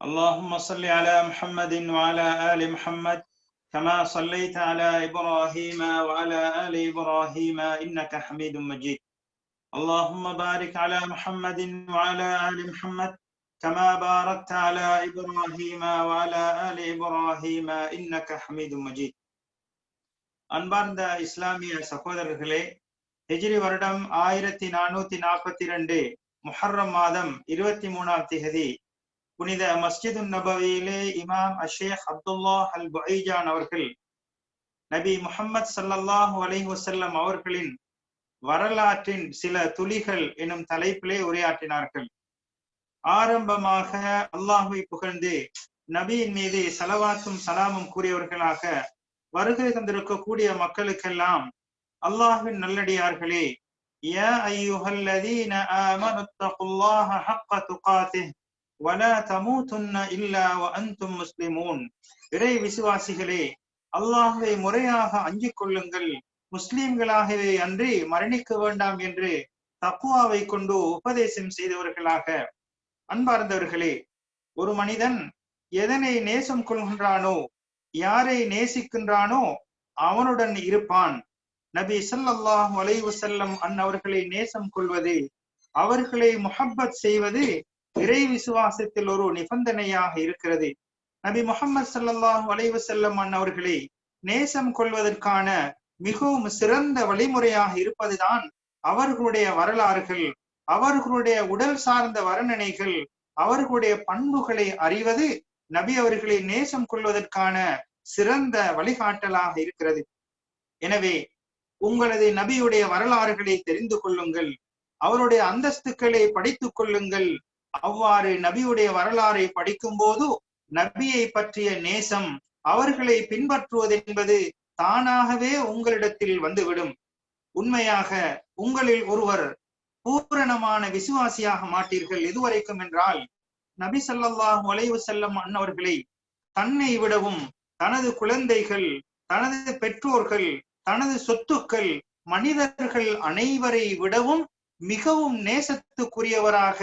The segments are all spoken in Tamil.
اللهم صل على محمد وعلى آل محمد كما صليت على إبراهيم وعلى آل إبراهيم إنك حميد مجيد اللهم بارك على محمد وعلى آل محمد كما باركت على إبراهيم وعلى آل إبراهيم إنك حميد مجيد அன்பார்ந்த இஸ்லாமிய சகோதரர்களே ஹிஜ்ரி வருடம் ஆயிரத்தி நானூத்தி நாற்பத்தி ரெண்டு முஹர்ரம் மாதம் இருபத்தி மூணாம் திகதி புனித மஸ்ஜிது நபவியிலே இமாம் அஷேக் அப்துல்லா அல் பைஜான் அவர்கள் நபி முகம்மது சல்லல்லாஹு அலை வசல்லம் அவர்களின் வரலாற்றின் சில துளிகள் எனும் தலைப்பிலே உரையாற்றினார்கள். ஆரம்பமாக அல்லாஹுவை புகழ்ந்து நபியின் மீது செலவாக்கும் சலாமும் கூறியவர்களாக வருகை தந்திருக்கக்கூடிய மக்களுக்கெல்லாம் அல்லாஹின் நல்லடியார்களே யா ஐயுஹல்லதீன ஆமனு தகுல்லாஹ வலா தமூதுன்ன இல்லா வ அன்தும் முஸ்லிமூன். இறை விசுவாசிகளே அல்லாஹுவை முறையாக அஞ்சிக் கொள்ளுங்கள். முஸ்லிம்களாகவே அன்றி மரணிக்க வேண்டாம் என்று தக்குவாவை கொண்டு உபதேசம் செய்தவர்களாக. அன்பார்ந்தவர்களே ஒரு மனிதன் எதனை நேசம் கொள்கின்றானோ யாரை நேசிக்கின்றானோ அவனுடன் இருப்பான். நபி சல்லாஹ் வலைவு செல்லம் அன் அவர்களை நேசம் கொள்வது அவர்களை முஹப்பத் செய்வது இறை விசுவாசத்தில் ஒரு நிபந்தனையாக இருக்கிறது. நபி முகமது சல்லாஹ் அலைஹி வஸல்லம் அவர்களை நேசம் கொள்வதற்கான மிகவும் சிறந்த வழிமுறையாக இருப்பதுதான் அவர்களுடைய வரலாறுகள். அவர்களுடைய உடல் சார்ந்த வர்ணனைகள் அவர்களுடைய பண்புகளை அறிவது நபி அவர்களை நேசம் கொள்வதற்கான சிறந்த வழிகாட்டலாக இருக்கிறது. எனவே உங்களது நபியுடைய வரலாறுகளை தெரிந்து கொள்ளுங்கள். அவருடைய அந்தஸ்துக்களை படித்துக் கொள்ளுங்கள். அவ்வாறு நபியுடைய வரலாறை படிக்கும் போது நபியை பற்றிய நேசம் அவர்களை பின்பற்றுவது என்பது தானாகவே உங்களிடத்தில் வந்துவிடும். உண்மையாக உங்களில் ஒருவர் பூரணமான விசுவாசியாக மாட்டீர்கள் இதுவரைக்கும் என்றால் நபி சல்லாஹூ அலைவு செல்லம் அன்னவர்களை தன்னை விடவும் தனது குழந்தைகள் தனது பெற்றோர்கள் தனது சொத்துக்கள் மனிதர்கள் அனைவரை விடவும் மிகவும் நேசத்துக்குரியவராக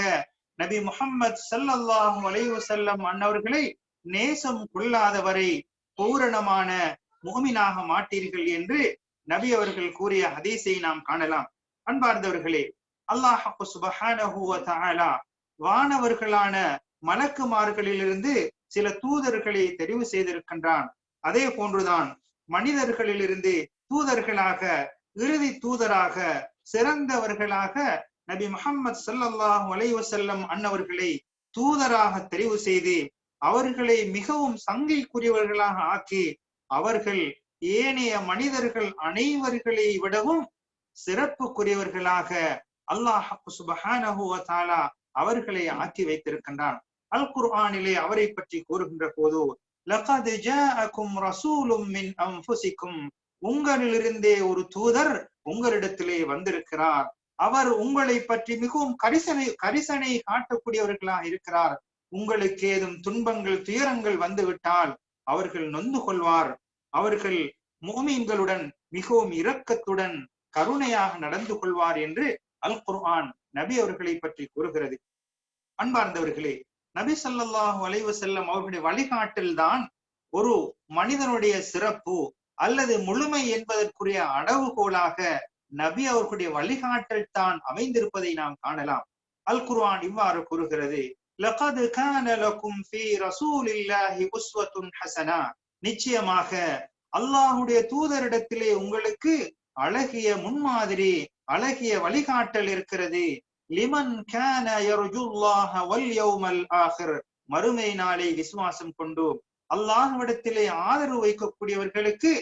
நபி முகம்மது சல்லல்லாஹு அலைவு செல்லம் அன்னவர்களை நேசம் கொள்ளாதவரை பூரணமான முகமினாக மாட்டீர்கள் என்று நபி அவர்கள் கூறிய ஹதீஸை நாம் காணலாம். அன்பார்ந்தவர்களே அல்லாஹு சுபஹானஹு வானவர்களான மலக்குமார்களிலிருந்து சில தூதர்களை தெரிவு செய்திருக்கின்றான். அதே போன்றுதான் மனிதர்களிலிருந்து தூதர்களாக இறுதி தூதராக சிறந்தவர்களாக நபி முகமது சல்லாஹ் வலைவசல்லம் அன்னவர்களை தூதராக தெரிவு செய்து அவர்களை மிகவும் சங்கைக்குரியவர்களாக ஆக்கி அவர்கள் ஏனைய மனிதர்கள் அனைவர்களை விடவும் சிறப்புக்குரியவர்களாக அல்லாஹ் சுபஹானா அவர்களை ஆக்கி வைத்திருக்கின்றான். அல் குர்ஆனிலே அவரை பற்றி கூறுகின்ற போது லகத் ஜாஅக்கும் ரசூலும் மின் அன்ஃபுசிக்கும். உங்களிலிருந்தே ஒரு தூதர் உங்களிடத்திலே வந்திருக்கிறார். அவர் உங்களை பற்றி மிகவும் கரிசனை கரிசனை காட்டக்கூடியவர்களாக இருக்கிறார். உங்களுக்கு ஏதும் துன்பங்கள் துயரங்கள் வந்துவிட்டால் அவர்கள் நொந்து கொள்வார். அவர்கள் மோமீன்களுடன் மிகவும் இரக்கத்துடன் கருணையாக நடந்து கொள்வார் என்று அல் குர்ஆன் நபி அவர்களை பற்றி கூறுகிறது. அன்பார்ந்தவர்களே நபி சல்லாஹூ அலைவ செல்லம் அவர்களுடைய வழிகாட்டில் தான் ஒரு மனிதனுடைய சிறப்பு அல்லது முழுமை என்பதற்குரிய அடவுகோலாக நபி அவர்களுடைய வழிகாட்டல் தான் அமைந்திருப்பதை நாம் காணலாம். அல் குர்ஆன் இவ்வாறு கூறுகிறது லகது கான லகும் ஃபீ ரசூலில்லாஹி உஸ்வத்துன் ஹசனா. நிச்சயமாக அல்லாஹ்வுடைய தூதரிடத்திலே உங்களுக்கு அழகிய முன்மாதிரி அழகிய வழிகாட்டல் இருக்கிறது. லிமன் கான யர்ஜுல்லாஹ வல் யௌமல் ஆஹிர். மறுமை நாளை விசுவாசம் கொண்டு அல்லாஹ்விடத்திலே ஆதரவு வைக்கக்கூடியவர்களுக்கு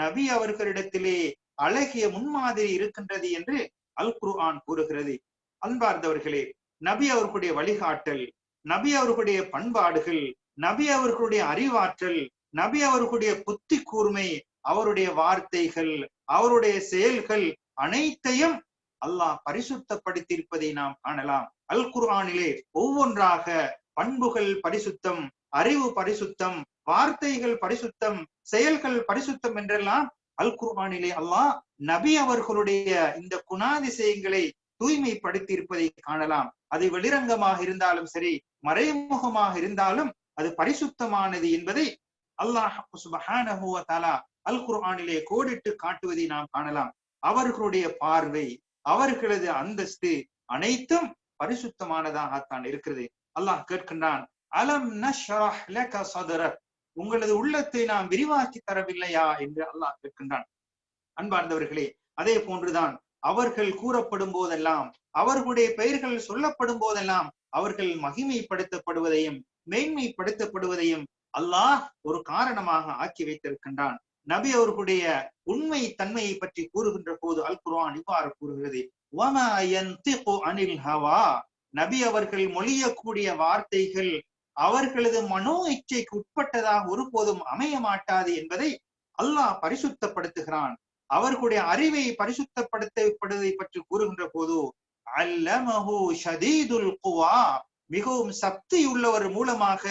நபி அவர்களிடத்திலே அழகிய முன்மாதிரி இருக்கின்றது என்று அல் குர்ஆன் கூறுகிறது. அன்பார்ந்தவர்களே நபி அவர்களுடைய வழிகாட்டல் நபி அவர்களுடைய பண்பாடுகள் நபி அவர்களுடைய அறிவாற்றல் நபி அவர்களுடைய புத்தி கூர்மை அவருடைய வார்த்தைகள் அவருடைய செயல்கள் அனைத்தையும் அல்லாஹ் பரிசுத்தப்படுத்தியிருப்பதை நாம் காணலாம். அல் குர்ஆனிலே ஒவ்வொன்றாக பண்புகள் பரிசுத்தம் அறிவு பரிசுத்தம் வார்த்தைகள் பரிசுத்தம் செயல்கள் பரிசுத்தம் என்றெல்லாம் அல் குர்ஆனிலே அல்லாஹ் நபி அவர்களுடைய இந்த குணாதிசயங்களை தூய்மைப்படுத்தி இருப்பதை காணலாம். அது வெளிரங்கமாக இருந்தாலும் சரி மறைமுகமாக இருந்தாலும் அது பரிசுத்தமானது என்பதை அல்லாஹ் சுபஹானஹு அல் குர்ஆனிலே கோடிட்டு காட்டுவதை நாம் காணலாம். அவர்களுடைய பார்வை அவர்களது அந்தஸ்து அனைத்தும் பரிசுத்தமானதாகத்தான் இருக்கிறது. அல்லாஹ் கேட்கின்றான் அலம் நஷ்ரஹ் லக சதரக்? உங்களது உள்ளத்தை நாம் விரிவாக்கி தரவில்லையா என்று அல்லாஹ் கேட்கின்றான். அன்பார்ந்தவர்களே அதே போன்றுதான் அவர்கள் கூறப்படும் போதெல்லாம் அவர்களுடைய பெயர்கள் சொல்லப்படும் போதெல்லாம் அவர்கள் மகிமைப்படுத்தப்படுவதையும் மேன்மைப்படுத்தப்படுவதையும் அல்லாஹ் ஒரு காரணமாக ஆக்கி வைத்திருக்கின்றான். நபி அவர்களுடைய உண்மை தன்மையை பற்றி கூறுகின்ற போது அல் குர்ஆன் இவ்வாறு கூறுகிறது. அனில் ஹவா? நபி அவர்கள் மொழியக்கூடிய வார்த்தைகள் அவர்களது மனோ இச்சைக்கு உட்பட்டதாக ஒருபோதும் அமைய மாட்டாது என்பதை அல்லாஹ் பரிசுத்தப்படுத்துகிறான். அவர்களுடைய அறிவை பரிசுத்தப்படுத்தப்படுவதை பற்றி கூறுகின்ற போது அல்லமஹு ஷதீதுல் குவா மிகவும் சக்தி உள்ளவர் மூலமாக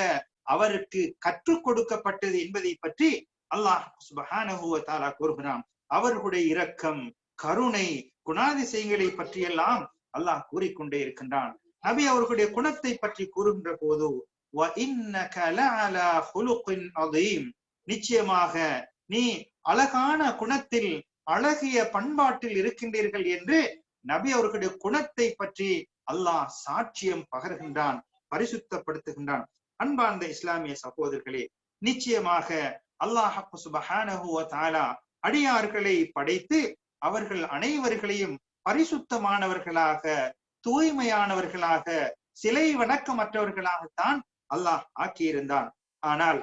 அவருக்கு கற்றுக் கொடுக்கப்பட்டது என்பதை பற்றி அல்லாஹ் சுபஹானஹு கூறுகிறான். அவர்களுடைய இரக்கம் கருணை குணாதிசயங்களை பற்றியெல்லாம் அல்லாஹ் கூறிக்கொண்டே இருக்கின்றான். நபி அவர்களுடைய குணத்தை பற்றி கூறுகின்ற போது நிச்சயமாக நீ அழகான குணத்தில் அழகிய பண்பாட்டில் இருக்கின்றீர்கள் என்று நபி அவர்களுடைய குணத்தை பற்றி அல்லாஹ் சாட்சியம் பகர்கின்றான் பரிசுத்தப்படுத்துகின்றான். அன்பார்ந்த இஸ்லாமிய சகோதரர்களே நிச்சயமாக அல்லாஹ் சுபஹானஹு அடியார்களை படைத்து அவர்கள் அனைவர்களையும் பரிசுத்தமானவர்களாக தூய்மையானவர்களாக சிலை வணக்கமற்றவர்களாகத்தான் அல்லாஹ் ஆக்கியிருந்தான். ஆனால்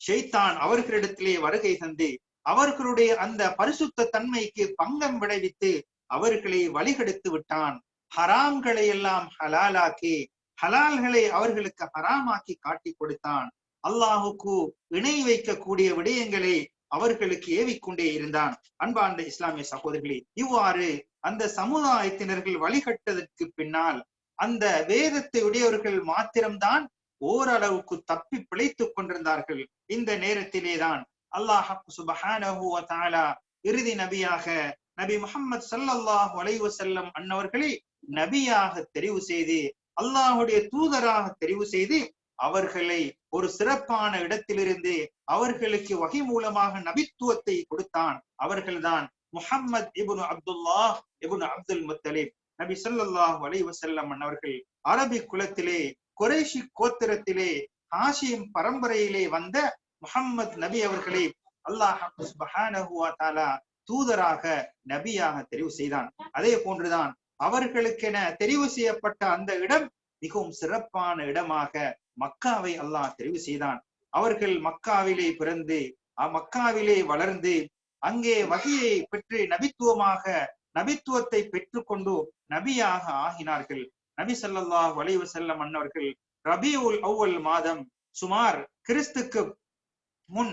ஷெய்தான் அவர்களிடத்திலே வருகை தந்து அவர்களுடைய அந்த பரிசுத்த தன்மைக்கு பங்கம் விளைவித்து அவர்களை வழிகெடுத்து விட்டான். ஹராம்களை எல்லாம் ஹலாலாக்கி ஹலால்களை அவர்களுக்கு ஹராமாக்கி காட்டி கொடுத்தான். அல்லாஹுக்கு இணை வைக்கக்கூடிய விடயங்களை அவர்களுக்கு ஏவிக்கொண்டே இருந்தான். அன்பார்ந்த இஸ்லாமிய சகோதரிகளே இவ்வாறு அந்த சமுதாயத்தினர்கள் வழிகட்டதற்கு பின்னால் அந்த வேதத்தை உடையவர்கள் மாத்திரம்தான் ஓரளவுக்கு தப்பி பிழைத்துக் கொண்டிருந்தார்கள். இந்த நேரத்திலேதான் அல்லாஹ் சுபஹானஹு வ இறுதி நபியாக நபி முகமது சல்லாஹ் அலைஹி செல்லம் அன்னவர்களை நபியாக தெரிவு செய்து அல்லாஹுடைய தூதராக தெரிவு செய்து அவர்களை ஒரு சிறப்பான இடத்திலிருந்து அவர்களுக்கு வகை மூலமாக நபித்துவத்தை கொடுத்தான். அவர்கள்தான் Muhammad ibn Abdullah ibn Abdul Muttalib. நபி ஸல்லல்லாஹு வலை வஸல்லம் அவர்கள் அரபி குலத்திலே குறைஷி கோத்திரத்திலே ஹாஷிம் பரம்பரையிலே வந்த முஹம்மத் நபி அவர்களை அல்லாஹ் தூதராக நபியாக தெரிவு செய்தான். அதே போன்றுதான் அவர்களுக்கென தெரிவு செய்யப்பட்ட அந்த இடம் மிகவும் சிறப்பான இடமாக மக்காவை அல்லாஹ் தெரிவு செய்தான். அவர்கள் மக்காவிலே பிறந்து மக்காவிலே வளர்ந்து அங்கே வகையை பெற்று நபித்துவமாக நபித்துவத்தை பெற்றுக்கொண்டு நபியாக ஆகினார்கள். நபி சல்லா வளைவு செல்ல மன்னர்கள் ரபி உல் அவ்வல் மாதம் சுமார் கிறிஸ்துக்கு முன்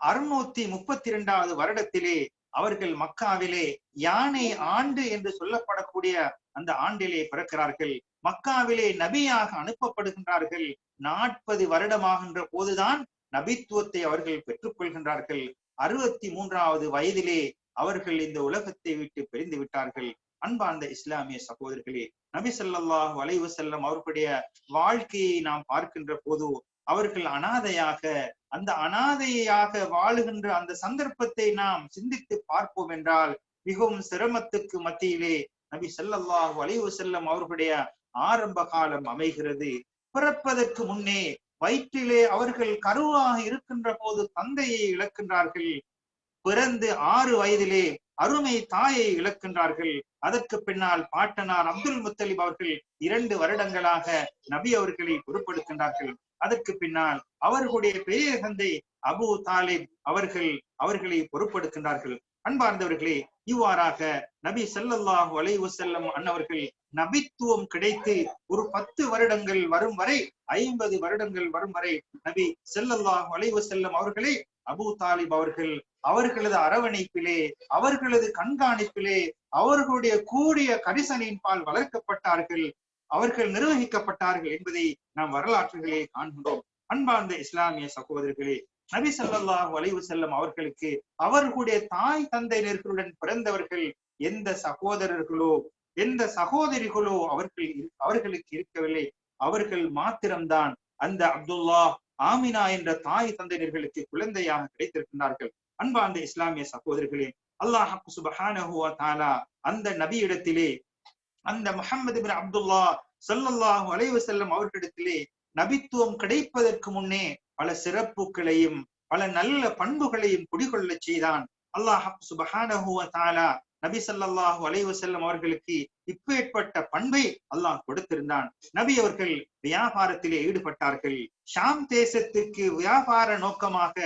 அறுநூத்தி முப்பத்தி இரண்டாவது வருடத்திலே அவர்கள் மக்காவிலே யானை ஆண்டு என்று சொல்லப்படக்கூடிய அந்த ஆண்டிலே பிறக்கிறார்கள். மக்காவிலே நபியாக அனுப்பப்படுகின்றார்கள். நாற்பது வருடமாகின்ற போதுதான் நபித்துவத்தை அவர்கள் பெற்றுக்கொள்கின்றார்கள். அறுபத்தி மூன்றாவது வயதிலே அவர்கள் இந்த உலகத்தை விட்டு பிரிந்து விட்டார்கள். அன்பார்ந்த இஸ்லாமிய சகோதரர்களே நபி ஸல்லல்லாஹு வளைவு செல்லம் அவர்களுடைய வாழ்க்கையை நாம் பார்க்கின்ற போது அவர்கள் அனாதையாக அந்த அனாதையாக வாழுகின்ற அந்த சந்தர்ப்பத்தை நாம் சிந்தித்து பார்ப்போம் என்றால் மிகவும் சிரமத்துக்கு மத்தியிலே நபி செல்லல்லாஹ் வளைவு செல்லம் அவர்களுடைய ஆரம்ப காலம் அமைகிறது. பிறப்பதற்கு முன்னே வயிற்றிலே அவர்கள் கருவாக இருக்கின்ற போது தந்தையை இழக்கின்றார்கள். பிறந்து ஆறு வயதிலே அருமை தாயை இழக்கின்றார்கள். அதற்கு பின்னால் பாட்டனார் அப்துல் முத்தலிப் அவர்கள் இரண்டு வருடங்களாக நபி அவர்களை பொறுப்படுகின்றார்கள் அதற்கு பின்னால் அவர்களுடைய பெரிய தந்தை அபு தாலிப் அவர்கள் அவர்களை பொறுப்படுகின்றார்கள் அன்பார்ந்தவர்களே இவ்வாறாக நபி ஸல்லல்லாஹு வளைவு செல்லம் அன்னவர்கள் நபித்துவம் கிடைத்து ஒரு பத்து வருடங்கள் வரும் வரை ஐம்பது வருடங்கள் வரும் வரை நபி ஸல்லல்லாஹு வளைவு செல்லம் அவர்களை அபு தாலிப் அவர்கள் அவர்களது அரவணைப்பிலே அவர்களது கண்காணிப்பிலே அவர்களுடைய கூடிய கரிசனின் பால் வளர்க்கப்பட்டார்கள் அவர்கள் நிர்வகிக்கப்பட்டார்கள் என்பதை நாம் வரலாற்றுகளே காண்கிறோம் அன்பார்ந்த இஸ்லாமிய சகோதரர்களே நபி சல்லாஹ் வலைவு செல்லும் அவர்களுக்கு அவர்களுடைய தாய் தந்தையினர்களுடன் பிறந்தவர்கள் எந்த சகோதரர்களோ எந்த சகோதரிகளோ அவர்கள் அவர்களுக்கு இருக்கவில்லை. அவர்கள் மாத்திரம்தான். அந்த அப்துல்லா ஆமினா என்ற தாய் தந்தையர்களுக்கு குழந்தையாக கிடைத்திருக்கிறார்கள் அன்பார்ந்த இஸ்லாமிய சகோதரர்களே அல்லாஹ் அந்த நபியிடத்திலே அந்த முஹம்மது பின் அப்துல்லா ஸல்லல்லாஹு அலைவு செல்லும் அவர்களிடத்திலே நபித்துவம் கிடைப்பதற்கு முன்னே பல சிறப்புகளையும் பல நல்ல பண்புகளையும் குடிகொள்ளச் செய்தான். அல்லாஹ் சுபஹானஹுவ தாலா நபி சல்லாஹூ அலைஹி வஸல்லம் அவர்களுக்கு இப்பேற்பட்ட பண்பை அல்லாஹ் கொடுத்திருந்தான். நபி அவர்கள் வியாபாரத்திலே ஈடுபட்டார்கள். ஷாம் தேசத்துக்கு வியாபார நோக்கமாக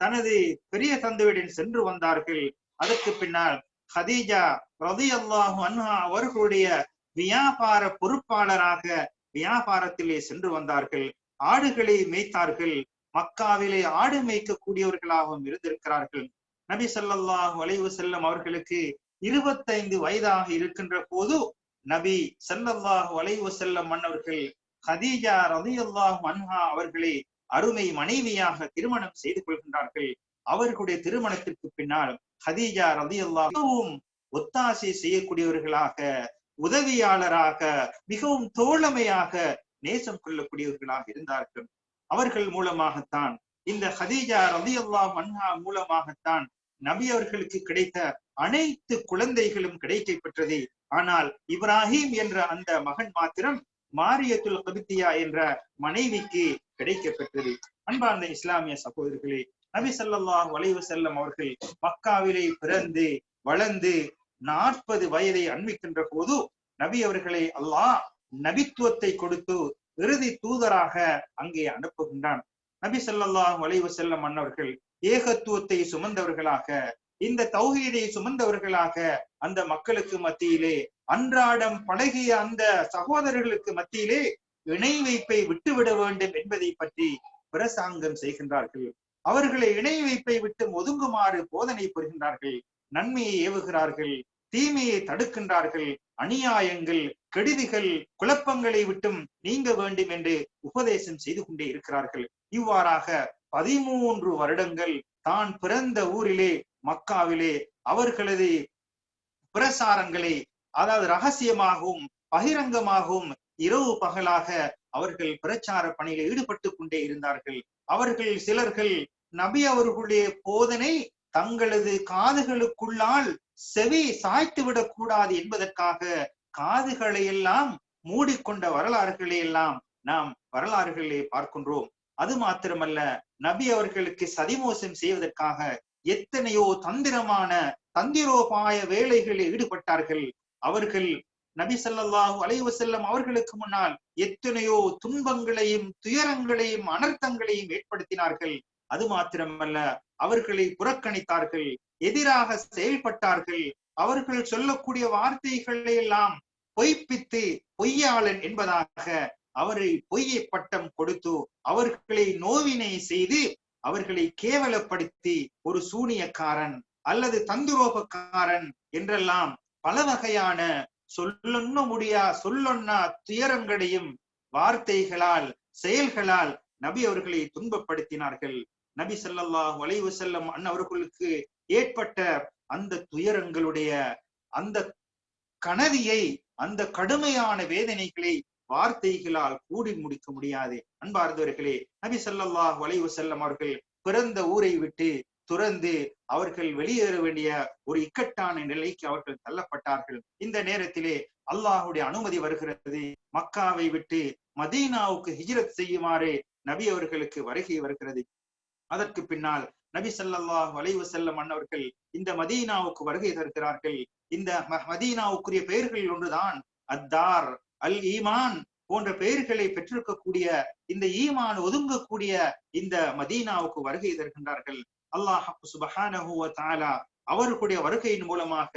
தனது பெரிய தந்தையுடன் சென்று வந்தார்கள். அதற்கு பின்னால் ஹதீஜா ரதியல்லாஹு அன்ஹா அவர்களுடைய வியாபார பொறுப்பாளராக வியாபாரத்திலே சென்று வந்தார்கள். ஆடுகளை மேய்த்தார்கள். மக்காவிலே ஆடு மேய்க்கக்கூடியவர்களாகவும் இருந்திருக்கிறார்கள். நபி சல்லாஹ் வளைவு செல்லும் அவர்களுக்கு இருபத்தைந்து வயதாக இருக்கின்ற போது நபி ஸல்லல்லாஹு வலைவு செல்லம் மன்னவர்கள் ஹதீஜா ரலியல்லாஹு அன்ஹா அவர்களை அருமை மனைவியாக திருமணம் செய்து கொள்கின்றார்கள். அவர்களுடைய திருமணத்திற்கு பின்னால் ஹதீஜா ரலியல்லாஹுவும் ஒத்தாசை செய்யக்கூடியவர்களாக உதவியாளராக மிகவும் தோழமையாக நேசம் கொள்ளக்கூடியவர்களாக இருந்தார்கள். அவர்கள் மூலமாகத்தான் இந்த ஹதீஜா ரதியல்லா மன்ஹா மூலமாகத்தான் நபி அவர்களுக்கு கிடைத்த அனைத்து குழந்தைகளும் கிடைக்கை பெற்றது. ஆனால் இப்ராஹிம் என்ற அந்த மகன் மாத்திரம் மாரியத்துல் கபித்தியா என்ற மனைவிக்கு கிடைக்க பெற்றது. அன்பார்ந்த இஸ்லாமிய சகோதரர்களே நபி சல்லாஹ் வளைவு செல்லம் அவர்கள் மக்காவிலே பிறந்து வளர்ந்து நாற்பது வயதை அண்மிக்கின்ற போது நபி அவர்களை அல்லாஹ் நபித்துவத்தை கொடுத்து இறுதி தூதராக அங்கே அனுப்புகின்றான். நபி சல்லாஹ் வளைவு செல்லம் அன்னவர்கள் ஏகத்துவத்தை சுமந்தவர்களாக இந்த தௌஹீதை சுமந்தவர்களாக அந்த மக்களுக்கு மத்தியிலே அன்றாடம் பழகிய அந்த சகோதரர்களுக்கு மத்தியிலே இணை வைப்பை விட்டுவிட வேண்டும் என்பதை பற்றி பிரசாங்கம் செய்கின்றார்கள். அவர்களை இணை வைப்பை விட்டு ஒதுங்குமாறு போதனை புரிகின்றார்கள். நன்மையை ஏவுகிறார்கள். தீமையை தடுக்கின்றார்கள். அநியாயங்கள் கெடுதிகள் குழப்பங்களை விட்டும் நீங்க வேண்டும் என்று உபதேசம் செய்து கொண்டே இருக்கிறார்கள். இவ்வாறாக பதிமூன்று வருடங்கள் தான் பிறந்த ஊரிலே மக்காவிலே அவர்களது பிரசாரங்களை அதாவது ரகசியமாகவும் பகிரங்கமாகவும் இரவு பகலாக அவர்கள் பிரச்சார பணியில் ஈடுபட்டு கொண்டே இருந்தார்கள். அவர்கள் சிலர்கள் நபி அவர்களுடைய போதனை தங்களது காதுகளுக்குள்ளால் செவி சாய்த்து விடக் கூடாது என்பதற்காக காதுகளை எல்லாம் மூடிக்கொண்ட வரலாறுகளை எல்லாம் நாம் வரலாறுகளிலே பார்க்கின்றோம். அது மாத்திரமல்ல நபி அவர்களுக்கு சதிமோசம் செய்வதற்காக எத்தனையோ தந்திரமான தந்திரோபாய வேலைகளில் ஈடுபட்டார்கள். அவர்கள் நபி சல்லாஹூ அலைவு செல்லம் அவர்களுக்கு முன்னால் எத்தனையோ துன்பங்களையும் துயரங்களையும் அனர்த்தங்களையும் ஏற்படுத்தினார்கள். அது மாத்திரமல்ல அவர்களை புறக்கணித்தார்கள் எதிராக செயல்பட்டார்கள். அவர்கள் சொல்லக்கூடிய வார்த்தைகளை எல்லாம் பொய்ப்பித்து பொய்யாளன் என்பதாக அவரை பொய்யை பட்டம் கொடுத்து அவர்களை நோவினை செய்து அவர்களை கேவலப்படுத்தி ஒரு சூனியக்காரன் அல்லது தந்துரோபக்காரன் என்றெல்லாம் பல வகையான சொல்லொன்ன முடியா சொல்லொன்னா துயரங்களையும் வார்த்தைகளால் செயல்களால் நபி அவர்களை துன்பப்படுத்தினார்கள். நபி ஸல்லல்லாஹு அலைஹி செல்லம் அன்னவர்களுக்கு ஏற்பட்ட அந்த துயரங்களுடைய அந்த கனதியை அந்த கடுமையான வேதனைகளை வார்த்தைகளால் கூடி முடிக்க முடியாது. அன்பார்ந்தவர்களே நபி ஸல்லல்லாஹு வளைவு செல்லம் அவர்கள் பிறந்த ஊரை விட்டு துறந்து அவர்கள் வெளியேற வேண்டிய ஒரு இக்கட்டான நிலைக்கு அவர்கள் தள்ளப்பட்டார்கள். இந்த நேரத்திலே அல்லாஹுடைய அனுமதி வருகிறது. மக்காவை விட்டு மதீனாவுக்கு ஹிஜ்ரத் செய்யுமாறு நபி அவர்களுக்கு வருகை வருகிறது. அதற்கு பின்னால் நபி சல்லாஹ் அலைஹி செல்லம் அன்னவர்கள் இந்த மதீனாவுக்கு வருகை தருகிறார்கள். இந்த ம- மதீனாவுக்குரிய பெயர்களில் ஒன்றுதான் அத்தார். அல் ஈமான் போன்ற பெயர்களை பெற்றிருக்கக்கூடிய இந்த ஈமான் ஒதுங்கக்கூடிய இந்த மதீனாவுக்கு வருகை தருகின்றார்கள். அல்லாஹ் சுபஹானஹு தாலா அவர்களுடைய வருகையின் மூலமாக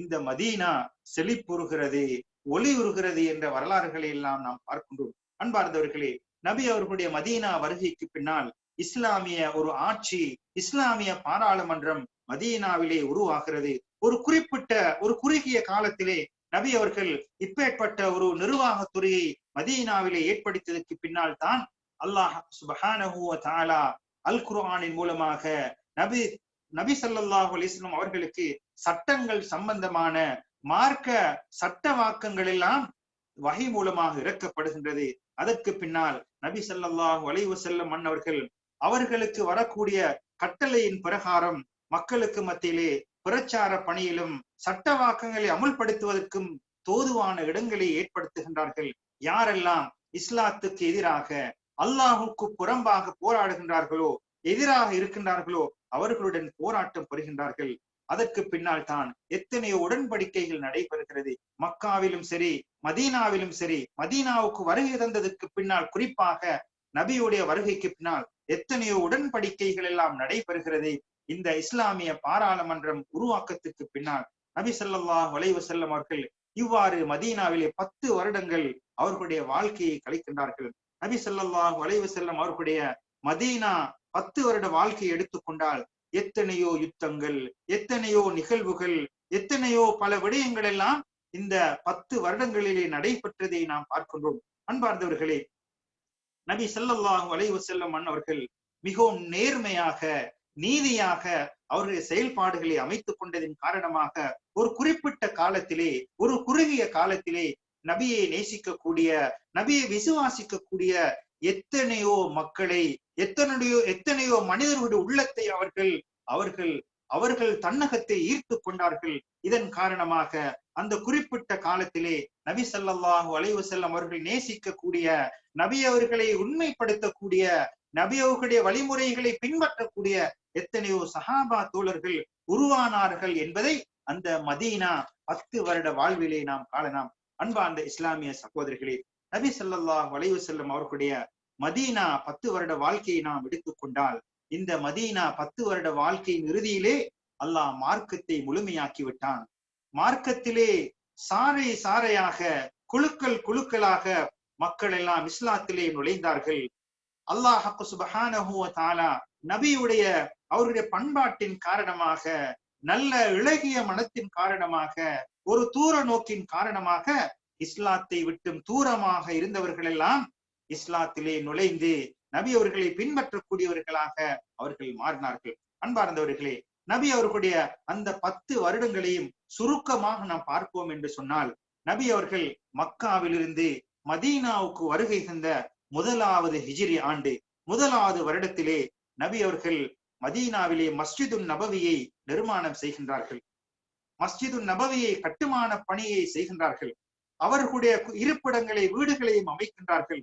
இந்த மதீனா செழிப்புறுகிறது உருகிறது என்ற வரலாறுகளை எல்லாம் நாம் பார்க்கின்றோம். அன்பார்ந்தவர்களே நபி அவர்களுடைய மதீனா வருகைக்கு பின்னால் இஸ்லாமிய ஒரு ஆட்சி இஸ்லாமிய பாராளுமன்றம் மதீனாவிலே உருவாகிறது. ஒரு குறிப்பிட்ட ஒரு குறுகிய காலத்திலே நபி அவர்கள் இப்பேற்பட்ட ஒரு நிர்வாகத்துறையை மதீனாவிலே ஏற்படுத்தியதற்கு பின்னால் தான் அல்லாஹ் சுபஹானஹுவ தாலா அல் குர்ஆனின் மூலமாக நபி நபி ஸல்லல்லாஹு அலைஹி அவர்களுக்கு சட்டங்கள் சம்பந்தமான மார்க்க சட்ட வாக்கங்கள் எல்லாம் வகை மூலமாக இறக்கப்படுகின்றது. அதற்கு பின்னால் நபி ஸல்லல்லாஹு அலைஹி வஸல்லம் மன்னவர்கள் அவர்களுக்கு வரக்கூடிய கட்டளையின் பிரகாரம் மக்களுக்கு மத்தியிலே பிரச்சார பணியிலும் சட்டவாக்கங்களை அமுல்படுத்துவதற்கும் தோதுவான இடங்களை ஏற்படுத்துகின்றார்கள். யாரெல்லாம் இஸ்லாத்துக்கு எதிராக அல்லாஹுக்கு புறம்பாக போராடுகின்றார்களோ எதிராக இருக்கின்றார்களோ அவர்களுடன் போராட்டம் பெறுகின்றார்கள் அதற்கு பின்னால் தான் எத்தனையோ உடன்படிக்கைகள் நடைபெறுகிறது. மக்காவிலும் சரி மதீனாவிலும் சரி மதீனாவுக்கு வருகை தந்ததற்கு பின்னால் குறிப்பாக நபியுடைய வருகைக்கு பின்னால் எத்தனையோ உடன்படிக்கைகள் எல்லாம் நடைபெறுகிறது. இந்த இஸ்லாமிய பாராளுமன்றம் உருவாக்கத்துக்கு பின்னால் நபி ஸல்லல்லாஹு வலைவு செல்லும் அவர்கள் இவ்வாறு மதீனாவிலே பத்து வருடங்கள் அவர்களுடைய வாழ்க்கையை கழிக்கின்றார்கள். நபி ஸல்லல்லாஹு வலைவு செல்லும் அவர்களுடைய மதீனா பத்து வருட வாழ்க்கையை எடுத்துக்கொண்டால் எத்தனையோ யுத்தங்கள் எத்தனையோ நிகழ்வுகள் எத்தனையோ பல விடயங்கள் எல்லாம் இந்த பத்து வருடங்களிலே நடைபெற்றதை நாம் பார்க்கின்றோம். அன்பார்ந்தவர்களே நபி ஸல்லல்லாஹு அலைஹி வஸல்லம் அன்னவர்கள் மிகவும் நேர்மையாக நீதியாக அவருடைய செயல்பாடுகளை அமைத்துக் கொண்டதின் காரணமாக ஒரு குறிப்பிட்ட காலத்திலே ஒரு குறுகிய காலத்திலே நபியை நேசிக்கக்கூடிய நபியை விசுவாசிக்கக்கூடிய எத்தனையோ மக்களை எத்தனையோ எத்தனையோ மனிதர்களுடைய உள்ளத்தை அவர்கள் அவர்கள் அவர்கள் தன்னகத்தை ஈர்த்து கொண்டார்கள். இதன் காரணமாக அந்த குறிப்பிட்ட காலத்திலே நபி சல்லாஹூ அலைவசல்லம் அவர்கள் நேசிக்கக்கூடிய நபி அவர்களை உண்மைப்படுத்தக்கூடிய நபி அவர்களுடைய வழிமுறைகளை பின்பற்றக்கூடிய எத்தனையோ சஹாபா தோழர்கள் உருவானார்கள் என்பதை அந்த மதீனா பத்து வருட வாழ்விலே நாம் காணலாம். அன்பார்ந்த இஸ்லாமிய சகோதரிகளே நபி ஸல்லல்லாஹு வளைவு செல்லும் அவர்களுடைய மதீனா பத்து வருட வாழ்க்கையை நாம் எடுத்துக்கொண்டால் இந்த மதீனா பத்து வருட வாழ்க்கையின் இறுதியிலே அல்லாஹ் மார்க்கத்தை முழுமையாக்கி விட்டான். மார்க்கத்திலே சாறை சாறையாக குழுக்கள் குழுக்களாக மக்கள் எல்லாம் இஸ்லாத்திலே நுழைந்தார்கள். அல்லாஹ் நபியுடைய அவருடைய பண்பாட்டின் காரணமாக நல்ல இளகிய மனத்தின் காரணமாக ஒரு தூர நோக்கின் காரணமாக இஸ்லாத்தை விட்டும் தூரமாக இருந்தவர்கள் எல்லாம் இஸ்லாத்திலே நுழைந்து நபி அவர்களை பின்பற்றக்கூடியவர்களாக அவர்கள் மாறினார்கள். அன்பார்ந்தவர்களே நபி அவர்களுடைய அந்த பத்து வருடங்களையும் சுருக்கமாக நாம் பார்ப்போம் என்று சொன்னால் நபி அவர்கள் மக்காவிலிருந்து மதீனாவுக்கு வருகை தந்த முதலாவது ஹிஜிரி ஆண்டு முதலாவது வருடத்திலே நபி அவர்கள் மதீனாவிலே மஸ்ஜிது நபவியை நிர்மாணம் செய்கின்றார்கள். மஸ்ஜிது நபவியை கட்டுமான பணியை செய்கின்றார்கள். அவர்களுடைய இருப்பிடங்களை வீடுகளையும் அமைக்கின்றார்கள்.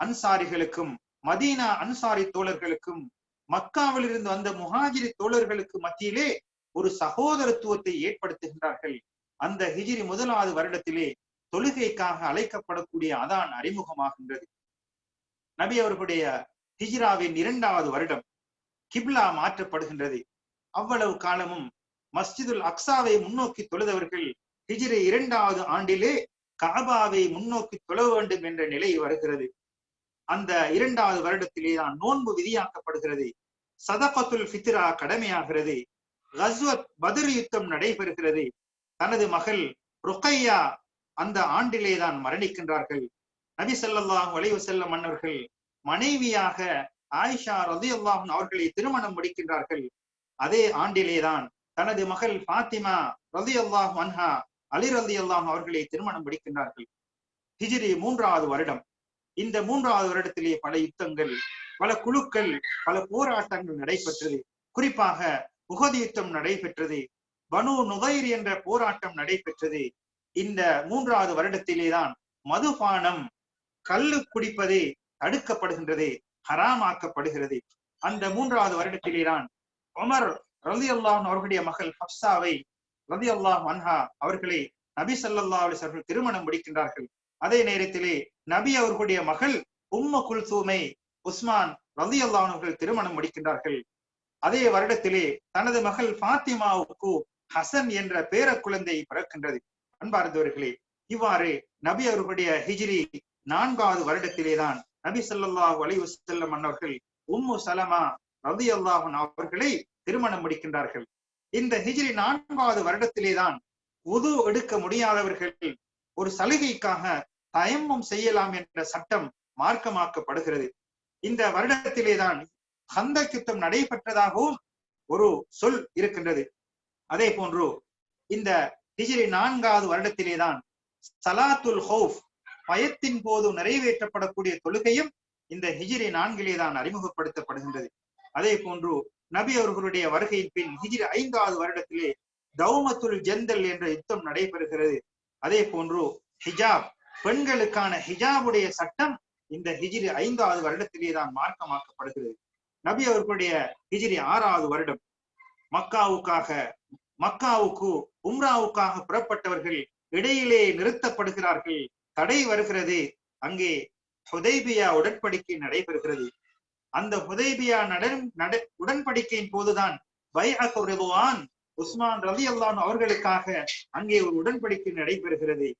அன்சாரிகளுக்கும் மதீனா அன்சாரி தோழர்களுக்கும் மக்காவில் இருந்து வந்த முஹாஜிரி தோழர்களுக்கு மத்தியிலே ஒரு சகோதரத்துவத்தை ஏற்படுத்துகின்றார்கள். அந்த ஹிஜிரி முதலாவது வருடத்திலே தொழுகைக்காக அழைக்கப்படக்கூடிய அதான் அறிமுகமாகின்றது. நபி அவர்களுடைய ஹிஜ்ராவின் இரண்டாவது வருடம் கிப்லா மாற்றப்படுகின்றது. அவ்வளவு காலமும் மஸ்ஜிதுல் அக்ஸாவை முன்னோக்கி தொழுதவர்கள் ஹிஜ்ரி இரண்டாவது ஆண்டிலே காபாவை முன்னோக்கி தொழ வேண்டும் என்ற நிலை வருகிறது. அந்த இரண்டாவது வருடத்திலே தான் நோன்பு விதியாக்கப்படுகிறது. சதபத்துல் ஃபித்ரா கடமையாகிறது. கஸ்வத் பத்ர் யுத்தம் நடைபெறுகிறது. தனது மகள் ருக்கையா அந்த ஆண்டிலே தான் மரணிக்கின்றார்கள். நபி ஸல்லல்லாஹு அலைஹி செல்ல மன்னர்கள் மனைவியாக ஆயிஷா ரலியல்லாஹு அவர்களை திருமணம் முடிக்கின்றார்கள். அதே ஆண்டிலேதான் தனது மகள் ஃபாத்திமா அல்லாஹ் மன்ஹா அலி ரலியல்லாஹு அவர்களை திருமணம் முடிக்கின்றார்கள். ஹிஜிரி மூன்றாவது வருடம். இந்த மூன்றாவது வருடத்திலே பல யுத்தங்கள் பல குழுக்கள் பல போராட்டங்கள் நடைபெற்றது. குறிப்பாக முகது யுத்தம் நடைபெற்றது. பனு நுகைர் என்ற போராட்டம் நடைபெற்றது. இந்த மூன்றாவது வருடத்திலேதான் மதுபானம் கல்லு குடிப்பது தடுக்கப்படுகின்றது ஹராமாக்கப்படுகிறது. அந்த மூன்றாவது வருடத்திலேதான் உமர் ரதி அல்லாஹ் அவர்களுடைய மகள் ஹப்சாவை ரதி அல்லாஹ் மன்ஹா அவர்களை நபி சல்லா அவர்கள் திருமணம் முடிக்கின்றார்கள். அதே நேரத்திலே நபி அவர்களுடைய மகள் உம்ம குல்தூமை உஸ்மான் ரதி அல்லாஹ் அவர்கள் திருமணம் முடிக்கின்றார்கள். அதே வருடத்திலே தனது மகள் ஃபாத்திமாவுக்கு ஹசன் என்ற பேர குழந்தை பிறக்கின்றது. அன்பார்ந்தவர்களே இவ்வாறு நபி அவர்களுடைய ஹிஜ்ரி நான்காவது வருடத்திலேதான் நபி ஸல்லல்லாஹு அலைஹி அவர்கள் உம்மு சலமா ரதி அல்லாஹன் அவர்களை திருமணம் முடிக்கின்றார்கள். இந்த ஹிஜ்ரி நான்காவது வருடத்திலேதான் உது எடுக்க முடியாதவர்கள் ஒரு சலுகைக்காக தயம்மம் செய்யலாம் என்ற சட்டம் மார்க்கமாக்கப்படுகிறது. இந்த வருடத்திலேதான் ஹந்த யுத்தம் நடைபெற்றதாகவும் ஒரு சொல் இருக்கின்றது. அதே போன்று இந்த ஹிஜ்ரி நான்காவது வருடத்திலேதான் சலாத்துல் ஹவுஃப் பயத்தின் போது நிறைவேற்றப்படக்கூடிய தொழுகையும் இந்த ஹிஜிரி நான்கிலே தான் அறிமுகப்படுத்தப்படுகின்றது. அதே போன்று நபி அவர்களுடைய வருகையின் பின் ஹிஜிரி ஐந்தாவது வருடத்திலே தௌமத்துல் ஜெந்தல் என்ற யுத்தம் நடைபெறுகிறது. அதே போன்று ஹிஜாப் பெண்களுக்கான ஹிஜாபுடைய சட்டம் இந்த ஹிஜிரி ஐந்தாவது வருடத்திலே தான் மார்க்கமாக்கப்படுகிறது. நபி அவர்களுடைய ஹிஜிரி ஆறாவது வருடம். மக்காவுக்காக மக்காவுக்கு உம்ராவுக்காக புறப்பட்டவர்கள் இடையிலே நிறுத்தப்படுகிறார்கள். தடை வருகிறது. அங்கே ஹுதைபியா உடன்படிக்கை நடைபெறுகிறது. அந்த ஹுதைபியா நட உடன்படிக்கையின் போதுதான் பைஹான் உஸ்மான் ரவி அல்லான் அவர்களுக்காக அங்கே ஒரு உடன்படிக்கை நடைபெறுகிறது.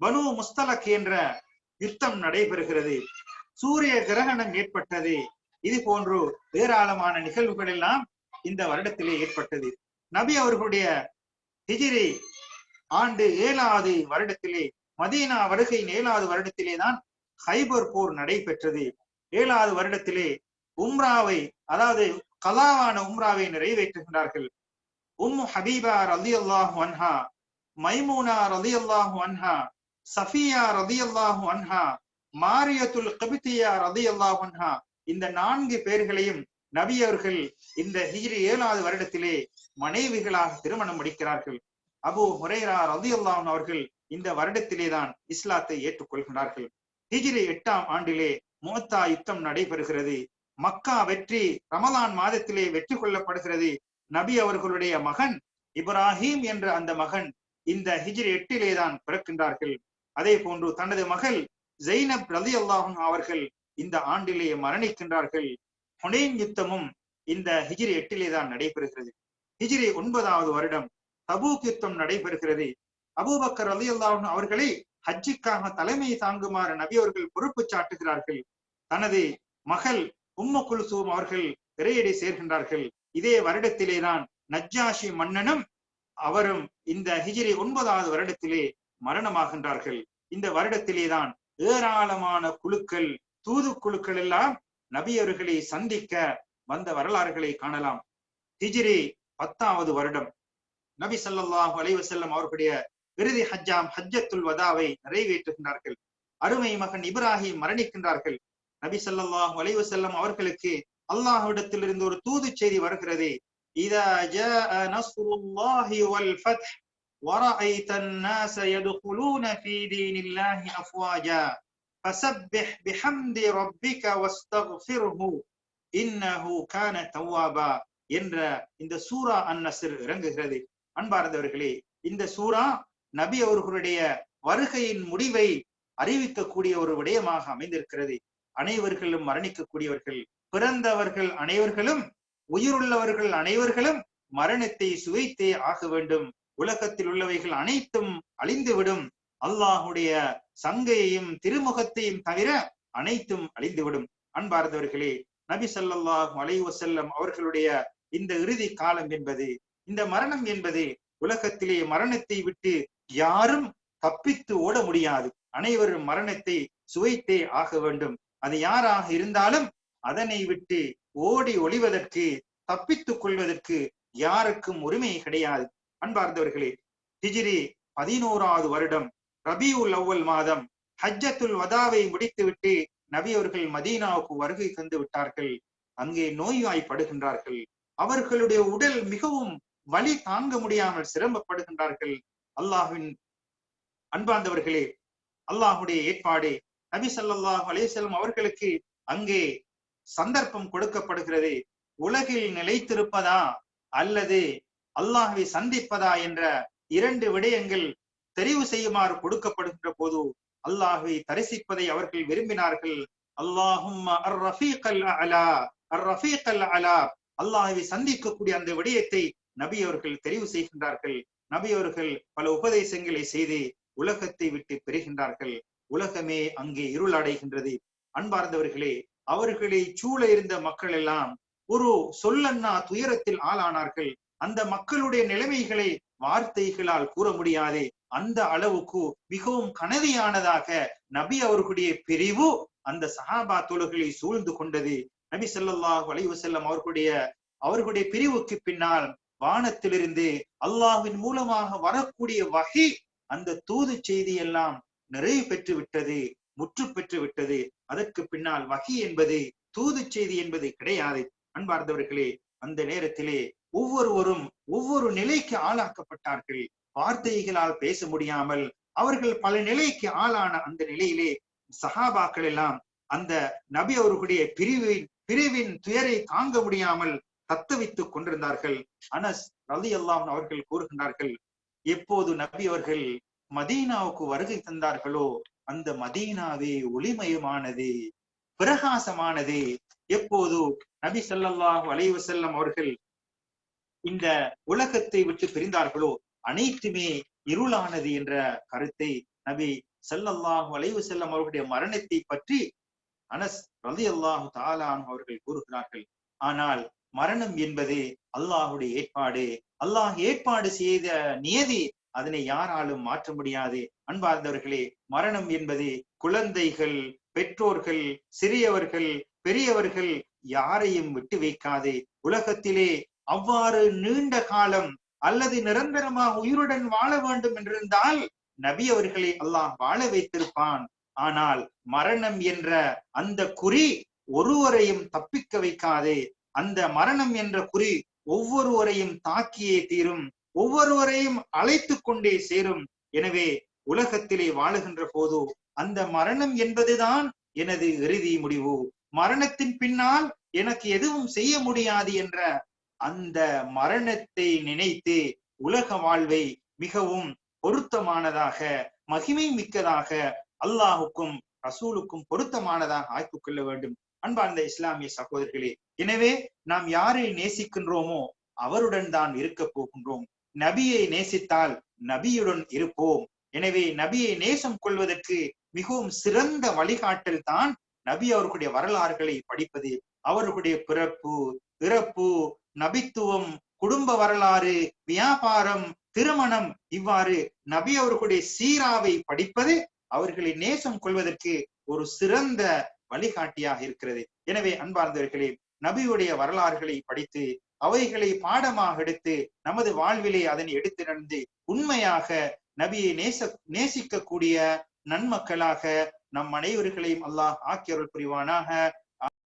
பனு முஸ்தலக் என்ற யுத்தம் நடைபெறுகிறது. சூரிய கிரகணம் ஏற்பட்டது. இது போன்று ஏராளமான நிகழ்வுகள் எல்லாம் இந்த வருடத்திலே ஏற்பட்டது. நபி அவர்களுடைய ஹிஜிரி ஆண்டு ஏழாவது வருடத்திலே மதீனா வருகையின் ஏழாவது வருடத்திலே தான் ஹைபர் போர் நடைபெற்றது. ஏழாவது வருடத்திலே உம்ராவை அதாவது கலாவான உம்ராவை நிறைவேற்றுகின்றார்கள். உம்மு ஹபீபா ரதி அல்லாஹு அன்ஹா மைமூனா ரதி அல்லாஹு அன்ஹா சஃபியா ரதி அல்லாஹு அன்ஹா மாரியத்துல் கபித்தியா ரதி அல்லாஹு அன்ஹா இந்த நான்கு பேர்களையும் நபி அவர்கள் இந்த ஹிஜ்ரி ஏழாவது வருடத்திலே மனைவிகளாக திருமணம் முடிக்கிறார்கள். அபு ஹொரேரா ரதி அல்லாஹன் அவர்கள் இந்த வருடத்திலே தான் இஸ்லாத்தை ஏற்றுக்கொள்கிறார்கள் ஹிஜிரி எட்டாம் ஆண்டிலே மோத்தா யுத்தம் நடைபெறுகிறது. மக்கா வெற்றி ரமலான் மாதத்திலே வெற்றி கொள்ளப்படுகிறது. நபி அவர்களுடைய மகன் இப்ராஹிம் என்ற அந்த மகன் இந்த ஹிஜ்ரி எட்டிலே தான் பிறக்கின்றார்கள். அதே போன்று தனது மகள் ஜெய்னப் ரதி அல்லாஹன் அவர்கள் இந்த ஆண்டிலே மரணிக்கின்றார்கள். ஹுனைன் யுத்தமும் இந்த ஹிஜ்ரி எட்டிலே தான் நடைபெறுகிறது. ஹிஜ்ரி ஒன்பதாவது வருடம் தபூக் யுத்தம் நடைபெறுகிறது. அபூபக்கர் அலி அல்லாஹன் அவர்களை ஹஜ்ஜிக்காக தலைமை தாங்குமாறு நபி அவர்கள் பொறுப்பு சாட்டுகிறார்கள். தனது மகள் உம்ம குல்சூம் அவர்கள் திரையடி சேர்கின்றார்கள். இதே வருடத்திலே தான் நஜ்ஜாஷி மன்னனும் அவரும் இந்த ஹிஜிரி ஒன்பதாவது வருடத்திலே மரணமாகின்றார்கள். இந்த வருடத்திலே தான் ஏராளமான குழுக்கள் தூது குழுக்கள் எல்லாம் நபியவர்களை சந்திக்க வந்த வரலாறுகளை காணலாம். ஹிஜிரி பத்தாவது வருடம். நபி சல்லாஹூ அலைவசல்லம் அவர்களுடைய இறுதி ஹஜ்ஜாம் ஹஜ்ஜத்துல் வதாவை நிறைவேற்றுகின்றார்கள் அருமை மகன் இப்ராஹிம் மரணிக்கின்றார்கள் நபி சல்லாஹூ அலைவசல்லம் அவர்களுக்கு அல்லாஹ்விடத்திலிருந்து ஒரு தூது செய்தி வருகிறது இதா ஜாஅ நஸ்ருல்லாஹி வல் ஃபத்ஹ் ورأيت الناس يدخلون في دين الله أفواجا فسبح بحمد ربك واستغفره إنه كان توابا என்ற இந்த சூரா அந்நசர் இறங்குகிறது அன்பார்ந்தவர்களே இந்த சூரா நபி அவர்களுடைய வருகையின் முடிவை அறிவிக்கக்கூடிய ஒரு விடயமாக அமைந்திருக்கிறது. அனைவர்களும் மரணிக்கக்கூடியவர்கள் பிறந்தவர்கள் அனைவர்களும் உயிருள்ளவர்கள் அனைவர்களும் மரணத்தை சுவைத்தே ஆக வேண்டும். உலகத்தில் உள்ளவைகள் அனைத்தும் அழிந்துவிடும். அல்லாஹுடைய சங்கையையும் திருமுகத்தையும் தவிர அனைத்தும் அழிந்துவிடும். அன்பார்ந்தவர்களே நபி சல்லாஹூ அலைவசல்லம் அவர்களுடைய இந்த இறுதி காலம் என்பது இந்த மரணம் என்பது உலகத்திலே மரணத்தை விட்டு யாரும் தப்பித்து ஓட முடியாது. அனைவரும் மரணத்தை சுவைத்தே ஆக வேண்டும். அது யாராக இருந்தாலும் அதனை விட்டு ஓடி ஒளிவதற்கு தப்பித்துக் கொள்வதற்கு யாருக்கும் உரிமை கிடையாது. அன்பார்ந்தவர்களே ஹிஜிரி பதினோராவது வருடம் ரபி உல் அவ்வல் மாதம் ஹஜ்ஜத்துல் வதாவை முடித்துவிட்டு நபி அவர்கள் மதீனாவுக்கு வருகை தந்து விட்டார்கள். அங்கே நோய்வாய்ப்படுகின்றார்கள். அவர்களுடைய உடல் மிகவும் வலி தாங்க முடியாமல் சிரமப்படுகின்றார்கள். அல்லாஹின் அன்பார்ந்தவர்களே அல்லாஹுடைய ஏற்பாடு நபி சல்லாஹ் அலேசல்லம் அவர்களுக்கு அங்கே சந்தர்ப்பம் கொடுக்கப்படுகிறது உலகில் நிலைத்திருப்பதா அல்லது அல்லாஹை சந்திப்பதா என்ற இரண்டு விடயங்கள் தெரிவு செய்யுமாறு கொடுக்கப்படுகின்ற போது அல்லாஹை தரிசிப்பதை அவர்கள் விரும்பினார்கள். அல்லாஹும் அல்லாஹை சந்திக்கக்கூடிய அந்த விடயத்தை நபி அவர்கள் தெரிவு செய்கின்றார்கள். நபி அவர்கள் பல உபதேசங்களை செய்து உலகத்தை விட்டு பெறுகின்றார்கள் உலகமே அங்கே இருள் அடைகின்றது அன்பார்ந்தவர்களே அவர்களை சூழ இருந்த மக்கள் எல்லாம் ஒரு சொல்லன்னா துயரத்தில் ஆளானார்கள். அந்த மக்களுடைய நிலைமைகளை வார்த்தைகளால் கூற முடியாது. அந்த அளவுக்கு மிகவும் கனதியானதாக நபி அவர்களுடைய பிரிவு அந்த சஹாபா தோழர்களை சூழ்ந்து கொண்டது. நபி சொல்லாஹ் வலைவசல்லம் அவர்களுடைய அவர்களுடைய பிரிவுக்கு பின்னால் வானத்திலிருந்து அல்லாஹ்வின் மூலமாக வரக்கூடிய வகை அந்த தூது செய்தி எல்லாம் நிறைவு பெற்று விட்டது முற்று பெற்று விட்டது அதற்கு பின்னால் வகி என்பது தூது செய்தி என்பது கிடையாது. அன்பார்ந்தவர்களே அந்த நேரத்திலே ஒவ்வொருவரும் ஒவ்வொரு நிலைக்கு ஆளாக்கப்பட்டார்கள். வார்த்தைகளால் பேச முடியாமல் அவர்கள் பல நிலைக்கு ஆளான அந்த நிலையிலே சஹாபாக்கள் எல்லாம் அந்த நபி அவர்களுடைய பிரிவின் பிரிவின் துயரை தாங்க முடியாமல் தத்துவித்துக் கொண்டிருந்தார்கள். அனஸ் ரலி அல்லாம் அவர்கள் கூறுகின்றார்கள் எப்போது நபி அவர்கள் மதீனாவுக்கு வருகை தந்தார்களோ அந்த மதீனாவே ஒளிமயமானது பிரகாசமானது. எப்போது? நபி ஸல்லல்லாஹு அலைவு செல்லம் அவர்கள் இந்த உலகத்தை விட்டு பிரிந்தார்களோ அனைத்துமே இருளானது என்ற கருத்தை நபி ஸல்லல்லாஹு அலைவு செல்லம் அவர்களுடைய மரணத்தை பற்றி அனஸ் ரலியல்லாஹு தாலான் அவர்கள் கூறுகிறார்கள். ஆனால் மரணம் என்பது அல்லாஹுடைய ஏற்பாடு. அல்லாஹ் ஏற்பாடு செய்த நியதி அதனை யாராலும் மாற்ற முடியாது. அன்பார்ந்தவர்களே மரணம் என்பது குழந்தைகள் பெற்றோர்கள் சிறியவர்கள் பெரியவர்கள் யாரையும் விட்டு வைக்காது. உலகத்திலே அவ்வாறு நீண்ட காலம் அல்லது நிரந்தரமாக உயிருடன் வாழ வேண்டும் என்றிருந்தால் நபி அவர்களை அல்லாஹ் வாழ வைத்திருப்பான். ஆனால் மரணம் என்ற அந்த குறி ஒருவரையும் தப்பிக்க வைக்காது. அந்த மரணம் என்ற குறி ஒவ்வொருவரையும் தாக்கியே தீரும் ஒவ்வொருவரையும் அழைத்து கொண்டே சேரும். எனவே உலகத்திலே வாழுகின்ற போது அந்த மரணம் என்பதுதான் எனது இறுதி முடிவு. மரணத்தின் பின்னால் எனக்கு எதுவும் செய்ய முடியாது என்ற அந்த மரணத்தை நினைத்து உலக வாழ்வை மிகவும் பொருத்தமானதாக மகிமை மிக்கதாக அல்லாஹுக்கும் ரசூலுக்கும் பொருத்தமானதாக ஆக்கிக் கொள்ள வேண்டும். அன்பார்ந்த இஸ்லாமிய சகோதரர்களே எனவே நாம் யாரை நேசிக்கின்றோமோ அவருடன் தான் இருக்க போகின்றோம். நபியை நேசித்தால் நபியுடன் இருப்போம். எனவே நபியை நேசம் கொள்வதற்கு மிகவும் சிறந்த வழிகாட்டல் தான் நபி அவர்களுடைய வரலாறுகளை படிப்பது. அவர்களுடைய பிறப்பு இறப்பு நபித்துவம் குடும்ப வரலாறு வியாபாரம் திருமணம் இவ்வாறு நபி அவர்களுடைய சீராவை படிப்பது அவர்களை நேசம் கொள்வதற்கு ஒரு சிறந்த வழிகாட்டியாக இருக்கிறது. எனவே அன்பார்ந்தவர்களே நபியுடைய வரலாறுகளை படித்து அவைகளை பாடமாக எடுத்து நமது வாழ்விலே அதனை எடுத்து நடந்து உண்மையாக நபியை நேச நேசிக்கக்கூடிய நன்மக்களாக நம் அனைவர்களையும் அல்லாஹ் ஆக்கியருள் புரிவானாக.